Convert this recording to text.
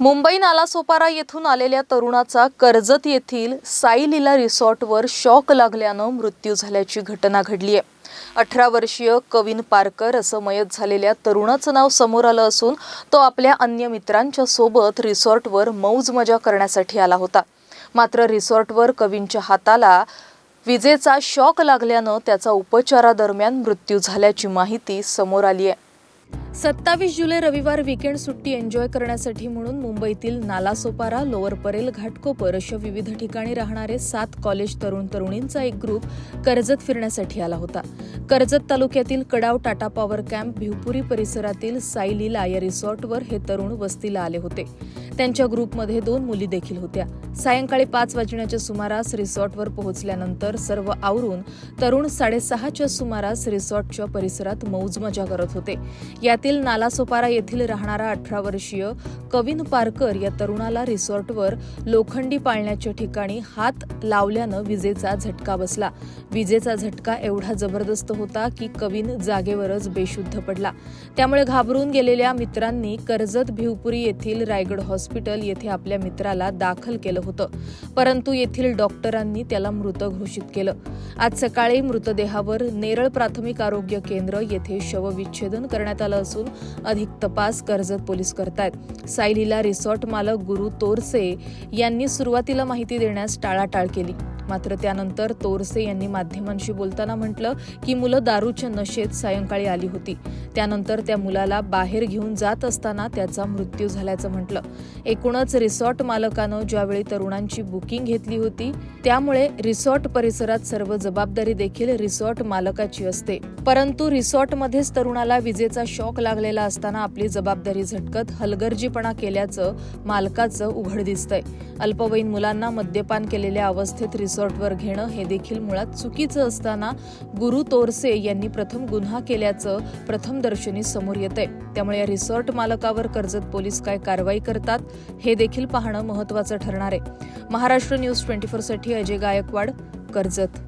मुंबई नालासोपारा येथून आलेल्या तरुणाचा कर्जत येथील साई लीला रिसॉर्टवर शॉक लागल्यानं मृत्यू झाल्याची घटना घडली आहे. अठरा वर्षीय कविन पारकर असं मयत झालेल्या तरुणाचं नाव समोर आलं असून तो आपल्या अन्य मित्रांच्या सोबत रिसॉर्टवर मौज मजा करण्यासाठी आला होता. मात्र रिसॉर्टवर कवींच्या हाताला विजेचा शॉक लागल्यानं त्याचा उपचारादरम्यान मृत्यू झाल्याची माहिती समोर आली आहे. सत्तावीस जुलै रविवार विकेंड सुट्टी एन्जॉय करण्यासाठी म्हणून मुंबईतील नालासोपारा लोअर परेल घाटकोपर अशा विविध ठिकाणी राहणारे सात कॉलेज तरुण तरुणींचा एक ग्रुप कर्जत फिरण्यासाठी आला होता. कर्जत तालुक्यातील कडाव टाटा पॉवर कॅम्प भिवपुरी परिसरातील साई लीला या रिसॉर्टवर हे तरुण वस्तीला आले होते. त्यांच्या ग्रुपमध्ये दोन मुली देखील होत्या. सायंकाळी पाच वाजण्याच्या सुमारास रिसॉर्टवर पोहोचल्यानंतर सर्व आवरून तरुण साडेसहाच्या सुमारास रिसॉर्टच्या परिसरात मौज मजा करत होते. यातील नालासोपारा येथील राहणारा अठरा वर्षीय कविन पारकर या तरुणाला रिसॉर्टवर लोखंडी पाळण्याच्या ठिकाणी हात लावल्यानं विजेचा झटका बसला. विजेचा झटका एवढा जबरदस्त होता की कविन जागेवरच बेशुद्ध पडला. त्यामुळे घाबरून गेलेल्या मित्रांनी कर्जत भिवपुरी येथील रायगड हॉस्पिटल हॉस्पिटल येथे आपल्या मित्राला दाखल केलं होतं. परंतु येथील डॉक्टरांनी त्याला मृत घोषित केलं. आज सकाळी मृतदेहावर नेरळ प्राथमिक आरोग्य केंद्र येथे शवविच्छेदन करण्यात आलं असून अधिक तपास कर्जत पोलीस करतायत. सायलीला रिसॉर्ट मालक गुरु तोरसे यांनी सुरुवातीला माहिती देण्यास टाळाटाळ केली. मात्र त्यानंतर तोरसे यांनी माध्यमांशी बोलताना म्हटलं की मुलं दारूच्या नशेत सायंकाळी आली होती. त्यानंतर त्या मुलाला बाहेर घेऊन जात असताना त्याचा मृत्यू झाल्याचं म्हटलं. एकूणच रिसॉर्ट मालकानं ज्यावेळी तरुणांची बुकिंग घेतली होती त्यामुळे रिसॉर्ट परिसरात सर्व जबाबदारी देखील रिसॉर्ट मालकाची असते. परंतु रिसॉर्टमध्येच तरुणाला विजेचा शॉक लागलेला असताना आपली जबाबदारी झटकत हलगर्जीपणा केल्याचं मालकाचं उघड दिसतंय. अल्पवयीन मुलांना मद्यपान केलेल्या अवस्थेत रिसॉर्ट रिसॉर्टवर घेणं हे देखील मुळात चुकीचं असताना गुरु तोरसे यांनी प्रथम गुन्हा केल्याचं प्रथमदर्शनी समोर येत आहे त्यामुळे या रिसॉर्ट मालकावर कर्जत पोलीस काय कारवाई करतात हे देखील पाहणं महत्वाचं ठरणार आहे. महाराष्ट्र न्यूज ट्वेंटी साठी अजय गायकवाड कर्जत.